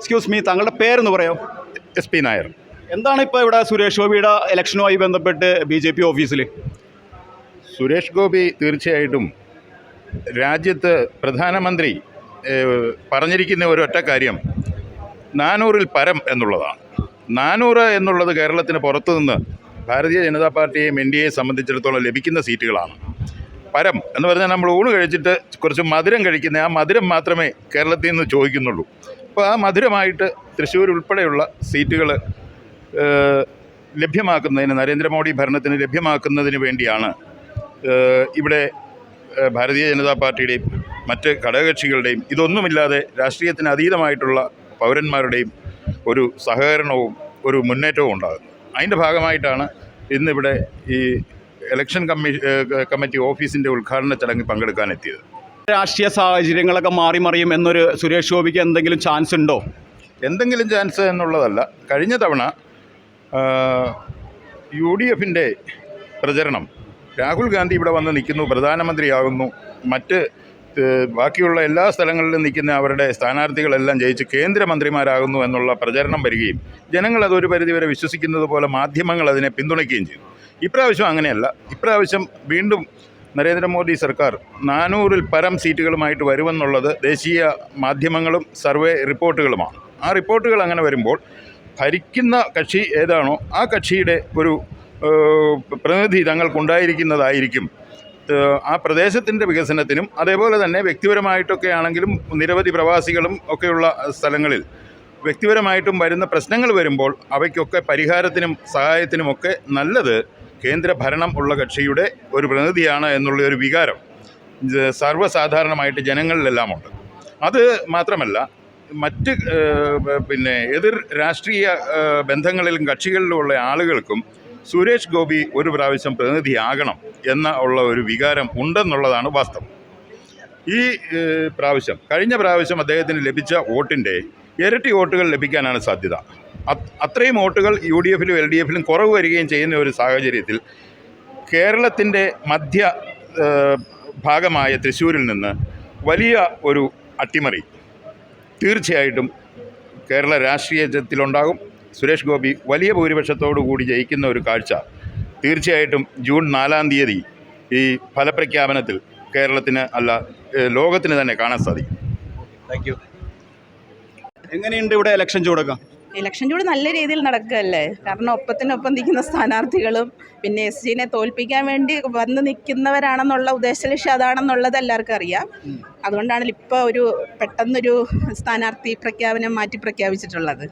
Excuse me താങ്കളുടെ പേരെന്ന് പറയാം? S P Nair. എന്താണ് ഇപ്പോൾ ഇവിടെ സുരേഷ് ഗോപിയുടെ ഇലക്ഷനുമായി ബന്ധപ്പെട്ട് ബി ജെ പി ഓഫീസിൽ സുരേഷ് ഗോപി തീർച്ചയായിട്ടും രാജ്യത്ത് പ്രധാനമന്ത്രി പറഞ്ഞിരിക്കുന്ന ഒരൊറ്റ കാര്യം. നാനൂറിൽ പരം എന്നുള്ളതാണ്. നാനൂറ് എന്നുള്ളത് കേരളത്തിന് പുറത്തു നിന്ന് ഭാരതീയ ജനതാ പാർട്ടിയെയും എൻ ഡി എയെ സംബന്ധിച്ചിടത്തോളം ലഭിക്കുന്ന സീറ്റുകളാണ്. പരം എന്ന് പറഞ്ഞാൽ നമ്മൾ ഊണ് കഴിച്ചിട്ട് കുറച്ച് മധുരം കഴിക്കുന്ന ആ മധുരം മാത്രമേ കേരളത്തിൽ നിന്ന് ചോദിക്കുന്നുള്ളൂ. അപ്പോൾ ആ മധുരമായിട്ട് തൃശ്ശൂർ ഉൾപ്പെടെയുള്ള സീറ്റുകൾ ലഭ്യമാക്കുന്നതിന് നരേന്ദ്രമോദി ഭരണത്തിന് ലഭ്യമാക്കുന്നതിന് വേണ്ടിയാണ് ഇവിടെ ഭാരതീയ ജനതാ പാർട്ടിയുടെയും മറ്റ് ഘടകകക്ഷികളുടെയും ഇതൊന്നുമില്ലാതെ രാഷ്ട്രീയത്തിന് അതീതമായിട്ടുള്ള പൗരന്മാരുടെയും ഒരു സഹകരണവും ഒരു മുന്നേറ്റവും ഉണ്ടാകുന്നു അതിന്റെ ഭാഗമായിട്ടാണ് ഇന്നിവിടെ ഈ ഇലക്ഷൻ കമ്മീ ഏഹ്, കമ്മിറ്റി ഓഫീസിന്റെ ഉദ്ഘാടന ചടങ്ങിൽ പങ്കെടുക്കാനെത്തിയത്. രാഷ്ട്രീയ സാഹചര്യങ്ങളൊക്കെ മാറി മറിയും എന്നൊരു സുരേഷ് ഗോപിക്ക് എന്തെങ്കിലും ചാൻസ് ഉണ്ടോ? എന്തെങ്കിലും ചാൻസ് എന്നുള്ളതല്ല. കഴിഞ്ഞ തവണ യു ഡി എഫിന്റെ പ്രചരണം. രാഹുൽ ഗാന്ധി ഇവിടെ വന്ന് നിൽക്കുന്നു പ്രധാനമന്ത്രിയാകുന്നു. മറ്റ് ബാക്കിയുള്ള എല്ലാ സ്ഥലങ്ങളിലും നിൽക്കുന്ന അവരുടെ സ്ഥാനാർത്ഥികളെല്ലാം ജയിച്ച് കേന്ദ്രമന്ത്രിമാരാകുന്നു എന്നുള്ള പ്രചരണം വരികയും ജനങ്ങൾ അതൊരു പരിധിവരെ വിശ്വസിക്കുന്നത് പോലെ മാധ്യമങ്ങൾ അതിനെ പിന്തുണയ്ക്കുകയും ചെയ്തു. ഇപ്രാവശ്യം അങ്ങനെയല്ല. ഇപ്രാവശ്യം വീണ്ടും നരേന്ദ്രമോദി സർക്കാർ നാനൂറിൽ പരം സീറ്റുകളുമായിട്ട് വരുമെന്നുള്ളത് ദേശീയ മാധ്യമങ്ങളും സർവേ റിപ്പോർട്ടുകളുമാണ്. ആ റിപ്പോർട്ടുകൾ അങ്ങനെ വരുമ്പോൾ ഭരിക്കുന്ന കക്ഷി ഏതാണോ ആ കക്ഷിയുടെ ഒരു പ്രതിനിധി തങ്ങൾക്കുണ്ടായിരിക്കുന്നതായിരിക്കും. ആ പ്രദേശത്തിന്റെ വികസനത്തിനും അതേപോലെ തന്നെ വ്യക്തിപരമായിട്ടൊക്കെ ആണെങ്കിലും നിരവധി പ്രവാസികളും ഒക്കെയുള്ള സ്ഥലങ്ങളിൽ വ്യക്തിപരമായിട്ടും വരുന്ന പ്രശ്നങ്ങൾ വരുമ്പോൾ അവയ്ക്കൊക്കെ പരിഹാരത്തിനും സഹായത്തിനുമൊക്കെ നല്ലത് കേന്ദ്ര ഭരണം ഉള്ള കക്ഷിയുടെ ഒരു പ്രതിനിധിയാണ് എന്നുള്ള ഒരു വികാരം സർവസാധാരണമായിട്ട് ജനങ്ങളിലെല്ലാമുണ്ട്. അത് മാത്രമല്ല മറ്റ് പിന്നെ എതിർ രാഷ്ട്രീയ ബന്ധങ്ങളിലും കക്ഷികളിലുമുള്ള ആളുകൾക്കും സുരേഷ് ഗോപി ഒരു പ്രാവശ്യം പ്രതിനിധിയാകണം എന്ന ഉള്ള ഒരു വികാരം ഉണ്ടെന്നുള്ളതാണ് വാസ്തവം. ഈ പ്രാവശ്യം കഴിഞ്ഞ പ്രാവശ്യം അദ്ദേഹത്തിന് ലഭിച്ച വോട്ടിന്റെ ഇരട്ടി വോട്ടുകൾ ലഭിക്കാനാണ് സാധ്യത. അത്രയും വോട്ടുകൾ യു ഡി എഫിലും എൽ ഡി എഫിലും കുറവ് വരികയും ചെയ്യുന്ന ഒരു സാഹചര്യത്തിൽ കേരളത്തിന്റെ മധ്യ ഭാഗമായ തൃശ്ശൂരിൽ നിന്ന് വലിയ ഒരു അട്ടിമറി തീർച്ചയായിട്ടും കേരള രാഷ്ട്രീയത്തിലുണ്ടാകും. സുരേഷ് ഗോപി വലിയ ഭൂരിപക്ഷത്തോടു കൂടി ജയിക്കുന്ന ഒരു കാഴ്ച തീർച്ചയായിട്ടും ജൂൺ നാലാം തീയതി ഈ ഫലപ്രഖ്യാപനത്തിൽ കേരളത്തിന് അല്ല ലോകത്തിന് തന്നെ കാണാൻ സാധിക്കും. താങ്ക് യു എങ്ങനെയുണ്ട് ഇവിടെ ഇലക്ഷൻ ചൂടൊക്കെ? ഇലക്ഷൻ ചൂട് നല്ല രീതിയിൽ നടക്കുകയല്ലേ? കാരണം ഒപ്പത്തിനൊപ്പം നിൽക്കുന്ന സ്ഥാനാർത്ഥികളും പിന്നെ എസ് ജിനെ തോൽപ്പിക്കാൻ വേണ്ടി വന്ന് നിൽക്കുന്നവരാണെന്നുള്ള ഉദ്ദേശലക്ഷ്യം അതാണെന്നുള്ളത് എല്ലാവർക്കും അറിയാം. അതുകൊണ്ടാണ് ഇപ്പോൾ ഒരു പെട്ടെന്നൊരു സ്ഥാനാർത്ഥി പ്രഖ്യാപനം മാറ്റി പ്രഖ്യാപിച്ചിട്ടുള്ളത്.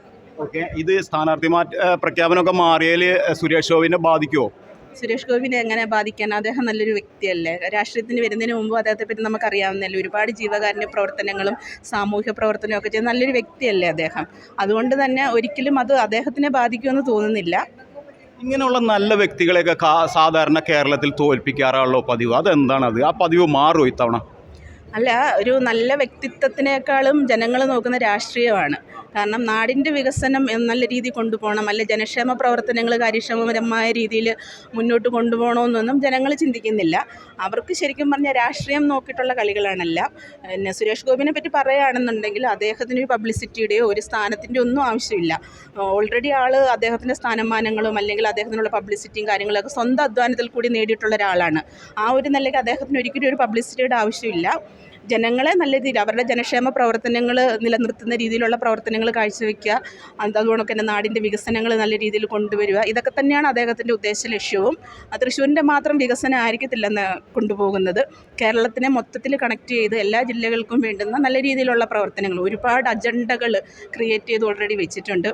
ഓക്കെ. ഇത് സ്ഥാനാർത്ഥി മാറ്റ പ്രഖ്യാപനമൊക്കെ മാറിയാൽ സുരേഷ് ഗോപിനെ ബാധിക്കുമോ സുരേഷ് ഗോപിനെ എങ്ങനെ ബാധിക്കാൻ അദ്ദേഹം നല്ലൊരു വ്യക്തിയല്ലേ? രാഷ്ട്രീയത്തിന് വരുന്നതിന് മുമ്പ് അദ്ദേഹത്തെ പറ്റി നമുക്കറിയാവുന്നല്ലേ ഒരുപാട് ജീവകാരുണ്യ പ്രവർത്തനങ്ങളും സാമൂഹ്യ പ്രവർത്തനവും ഒക്കെ ചെയ്യുന്ന നല്ലൊരു വ്യക്തിയല്ലേ അദ്ദേഹം. അതുകൊണ്ട് തന്നെ ഒരിക്കലും അത് അദ്ദേഹത്തിനെ ബാധിക്കുമെന്ന് തോന്നുന്നില്ല. ഇങ്ങനെയുള്ള നല്ല വ്യക്തികളെയൊക്കെ സാധാരണ കേരളത്തിൽ തോൽപ്പിക്കാറുള്ള പതിവ്. അതെന്താണ് അത്? ആ പതിവ് മാറുമോ ഇത്തവണ? അല്ല ഒരു നല്ല വ്യക്തിത്വത്തിനേക്കാളും ജനങ്ങൾ നോക്കുന്ന രാഷ്ട്രീയമാണ്. കാരണം നാടിന്റെ വികസനം നല്ല രീതിയിൽ കൊണ്ടുപോകണം. അല്ലെ ജനക്ഷേമ പ്രവർത്തനങ്ങൾ കാര്യക്ഷമപരമായ രീതിയിൽ മുന്നോട്ട് കൊണ്ടുപോകണമെന്നൊന്നും ജനങ്ങൾ ചിന്തിക്കുന്നില്ല. അവർക്ക് ശരിക്കും പറഞ്ഞാൽ രാഷ്ട്രീയം നോക്കിയിട്ടുള്ള കളികളാണെല്ലാം. പിന്നെ സുരേഷ് ഗോപിനെ പറ്റി പറയുകയാണെന്നുണ്ടെങ്കിൽ അദ്ദേഹത്തിന് ഒരു പബ്ലിസിറ്റിയുടെയോ ഒരു സ്ഥാനത്തിന്റെ ഒന്നും ആവശ്യമില്ല. ഓൾറെഡി ആൾ അദ്ദേഹത്തിന്റെ സ്ഥാനമാനങ്ങളും അല്ലെങ്കിൽ അദ്ദേഹത്തിനുള്ള പബ്ലിസിറ്റിയും കാര്യങ്ങളൊക്കെ സ്വന്തം അധ്വാനത്തിൽ കൂടി നേടിയിട്ടുള്ള ഒരാളാണ്. ആ ഒരു നിലയ്ക്ക് അദ്ദേഹത്തിന് ഒരിക്കലും ഒരു പബ്ലിസിറ്റിയുടെ ആവശ്യമില്ല. ജനങ്ങളെ നല്ല രീതിയിൽ അവരുടെ ജനക്ഷേമ പ്രവർത്തനങ്ങൾ നിലനിർത്തുന്ന രീതിയിലുള്ള പ്രവർത്തനങ്ങൾ കാഴ്ചവെക്കുക. അത് അതുകൊണ്ടൊക്കെ തന്നെ നാടിന്റെ വികസനങ്ങൾ നല്ല രീതിയിൽ കൊണ്ടുവരിക. ഇതൊക്കെ തന്നെയാണ് അദ്ദേഹത്തിന്റെ ഉദ്ദേശ ലക്ഷ്യവും. തൃശ്ശൂരിന്റെ മാത്രം വികസനം ആയിരിക്കത്തില്ലെന്ന് കൊണ്ടുപോകുന്നത്. കേരളത്തിനെ മൊത്തത്തിൽ കണക്ട് ചെയ്ത് എല്ലാ ജില്ലകൾക്കും വേണ്ടുന്ന നല്ല രീതിയിലുള്ള പ്രവർത്തനങ്ങൾ. ഒരുപാട് അജണ്ടകൾ ക്രിയേറ്റ് ചെയ്ത് ഓൾറെഡി വെച്ചിട്ടുണ്ട്.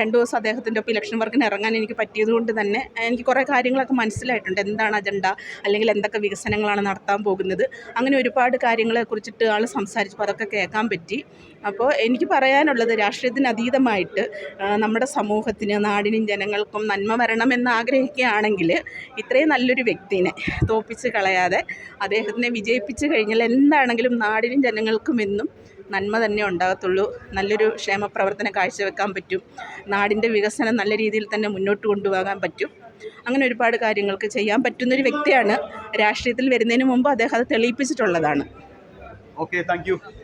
രണ്ട് ദിവസം അദ്ദേഹത്തിന്റെ ഒപ്പം ഇലക്ഷൻ വർക്കിന് ഇറങ്ങാൻ എനിക്ക് പറ്റിയതുകൊണ്ട് തന്നെ എനിക്ക് കുറേ കാര്യങ്ങളൊക്കെ മനസ്സിലായിട്ടുണ്ട്. എന്താണ് അജണ്ട അല്ലെങ്കിൽ എന്തൊക്കെ വികസനങ്ങളാണ് നടത്താൻ പോകുന്നത്? അങ്ങനെ ഒരുപാട് കാര്യങ്ങളെ കുറിച്ചിട്ട് ആൾ സംസാരിച്ചപ്പോൾ അതൊക്കെ കേൾക്കാൻ പറ്റി. അപ്പോൾ എനിക്ക് പറയാനുള്ളത് രാഷ്ട്രീയത്തിന് അതീതമായിട്ട് നമ്മുടെ സമൂഹത്തിന് നാടിനും ജനങ്ങൾക്കും നന്മ വരണമെന്ന് ആഗ്രഹിക്കുകയാണെങ്കിൽ ഇത്രയും നല്ലൊരു വ്യക്തിനെ തോപ്പിച്ച് കളയാതെ അദ്ദേഹത്തിനെ വിജയിപ്പിച്ച് കഴിഞ്ഞാൽ എന്താണെങ്കിലും നാടിനും ജനങ്ങൾക്കും എന്നും നന്മ തന്നെ ഉണ്ടാകത്തുള്ളൂ. നല്ലൊരു ക്ഷേമപ്രവർത്തനം കാഴ്ചവെക്കാൻ പറ്റും. നാടിന്റെ വികസനം നല്ല രീതിയിൽ തന്നെ മുന്നോട്ട് കൊണ്ടുപോകാൻ പറ്റും. അങ്ങനെ ഒരുപാട് കാര്യങ്ങൾക്ക് ചെയ്യാൻ പറ്റുന്നൊരു വ്യക്തിയാണ് രാഷ്ട്രീയത്തിൽ വരുന്നതിന് മുമ്പ് അദ്ദേഹം. അത് തെളിയിപ്പിച്ചിട്ടുള്ളതാണ്. Okay thank